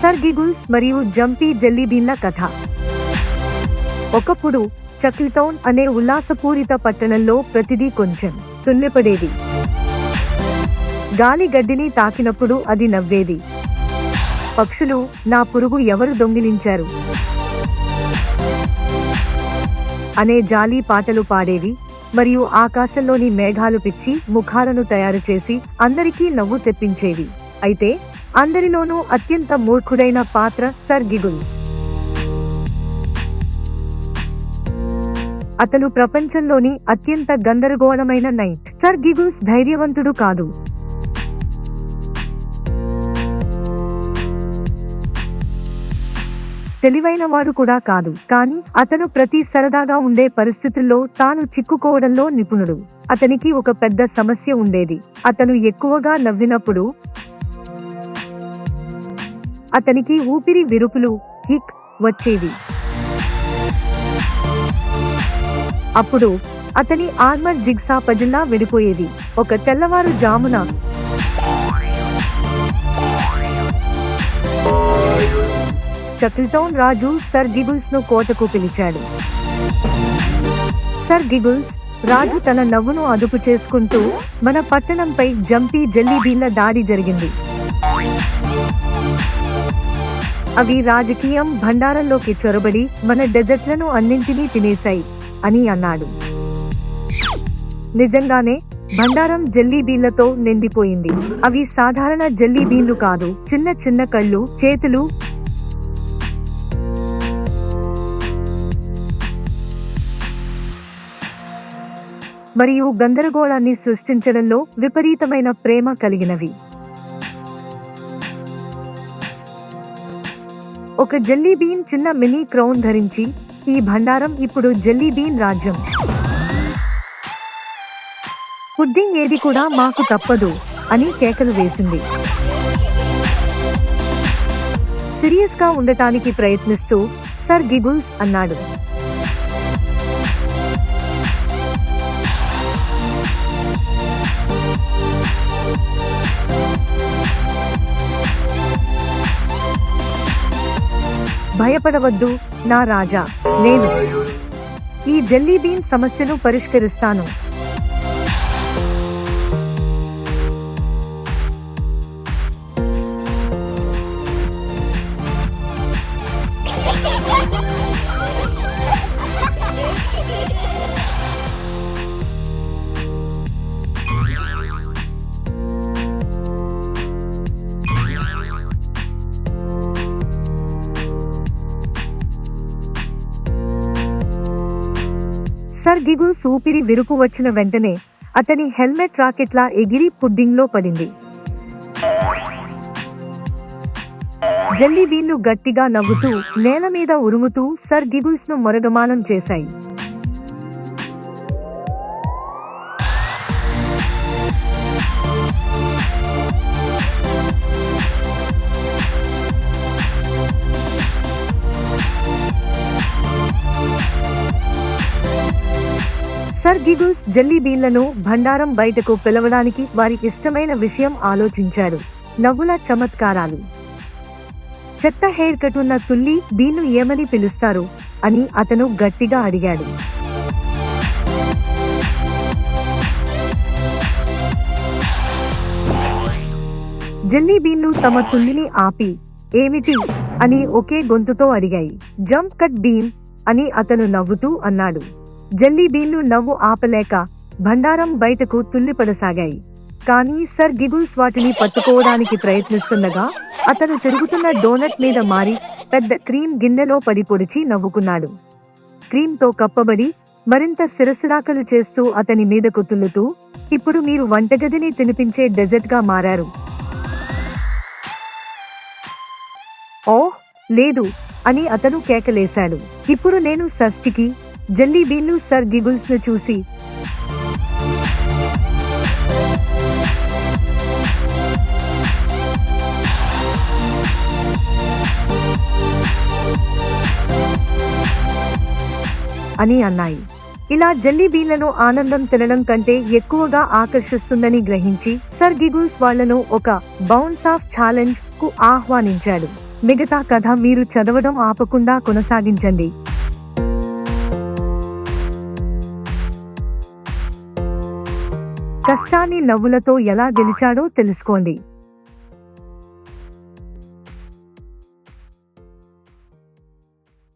Sir గిగుల్స్ మరియు జంపీ జెల్లీబీన్ల కథ. ఒకప్పుడు చక్లిటౌన్ అనే ఉల్లాసపూరిత పట్టణంలో ప్రతిదీ కొంచెం తుల్లిపడేది గాలి గడ్డిని తాకినప్పుడు అది నవ్వేది. పక్షులు నా పురుగు ఎవరు దొంగిలించారు? అనే జాలి పాటలు పాడేవి మరియు ఆకాశంలోని మేఘాలు పిచ్చి ముఖాలను తయారు చేసి అందరికీ నవ్వు తెప్పించేవి. అయితే అందరిలోనూ అత్యంత మూర్ఖుడైన పాత్ర సర్ గిగుల్. అతను ప్రపంచంలోని అత్యంత గందరగోళమైన నైట్. సర్ గిగుల్స్ ధైర్యవంతుడు కాదు. తెలివైన వాడు కూడా కాదు. కానీ అతను ప్రతి సరదాగా ఉండే పరిస్థితుల్లో తాను చిక్కుకోవడంలో నిపుణుడు. అతనికి ఒక పెద్ద సమస్య ఉండేది. అతను ఎక్కువగా నవ్వినప్పుడు అతనికి ఊపిరి విరుపులు హిక్ వచ్చేవి. అప్పుడు అతని ఆర్మర్ జిగ్సా పజిల్లా విడిపోయేది. ఒక తెల్లవారు జామున చక్రిటౌన్ రాజు సర్ గిగుల్స్ను కోటకు పిలిచాడు. సర్ గిగుల్స్ రాజు తన నవ్వును అదుపు చేసుకుంటూ మన పట్టణంపై జంపీ జల్లీబీన్ల దాడి జరిగింది. అవి రాజకీయం భండారంలోకి చొరబడి మన డెజర్ట్లను అన్నింటినీ తినేశాయి అని అన్నాడు. నిజంగానే భండారం జెల్లీబీన్లతో నిండిపోయింది. అవి సాధారణ జెల్లీబీన్లు కాదు చిన్న చిన్న కళ్ళు చేతులు. మరియు గందరగోళాన్ని సృష్టించడంలో విపరీతమైన ప్రేమ కలిగినవి. ఒక జెల్లీ బీన్ చిన్న మినీ క్రౌన్ ధరించి ఈ భండారం ఇప్పుడు జెల్లీ బీన్ రాజ్యం. పుడ్డింగ్ ఏది కూడా మాకు తప్పదు అని కేకలు వేసింది. సీరియస్గా ఉండటానికి ప్రయత్నిస్తూ సర్ గిగుల్స్ అన్నాడు. భయపడవద్దు నా రాజా నేను ఈ జెల్లీ బీన్ సమస్యను పరిష్కరిస్తాను. సర్ సూపిరి విరుపు వచ్చిన వెంటనే అతని హెల్మెట్ రాకెట్లా ఎగిరి పుడ్డింగ్లో పడింది. జల్లీ వీళ్ళు గట్టిగా నవ్వుతూ నేల మీద ఉరుముతూ సర్ గిగుల్స్ను మొరగమానం చేశాయి. సర్ గిగుల్స్ జల్లీ బీన్లను భండారం బయటకు పిలవడానికి వారి ఇష్టమైన విషయం ఆలోచించారు. నవ్వుల చమత్కారాలు. చెత్త హెయిర్ కట్ ఉన్న తుల్లి బీన్ను ఏమని పిలుస్తారు? అని అతను గట్టిగా అడిగాడు. జల్లీ బీన్లు తమ తుల్లిని ఆపి ఏమిటి? అని ఒకే గొంతుతో అడిగాయి. జంప్ కట్ బీన్ అని అతను నవ్వుతూ అన్నాడు. జల్లీబీన్లు నవ్వు ఆపలేక భండారం బయటకు తుల్లిపడసాగాయి. కానీ సర్ గిగుల్స్ వాటిని పట్టుకోవడానికి ప్రయత్నిస్తుండగా అతను తిరుగుతున్న డోనట్ మీద మారి పెద్ద క్రీమ్ గిన్నెలో పడి పొడిచి నవ్వుకున్నాడు. క్రీమ్తో కప్పబడి మరింత సిరసిరాకలు చేస్తూ అతని మీదకు తుల్లుతూ ఇప్పుడు మీరు వంటగదిని తినిపించే డెజర్ట్గా మారారు. ఓహ్ లేదు అని అతను కేకలేశాడు. ఇప్పుడు నేను షష్ఠికి జల్లీ బీన్లు సర్ గిగుల్స్ను చూసి. అని అన్నాయి. ఇలా జల్లీ బీన్లను ఆనందం తినడం కంటే ఎక్కువగా ఆకర్షిస్తుందని గ్రహించి సర్ గిగుల్స్ వాళ్ళను ఒక బౌన్స్ ఆఫ్ ఛాలెంజ్కు ఆహ్వానించాడు. మిగతా కథ మీరు చదవడం ఆపకుండా కొనసాగించండి. కష్టాన్ని నవ్వులతో ఎలా గెలిచాడో తెలుసుకోండి.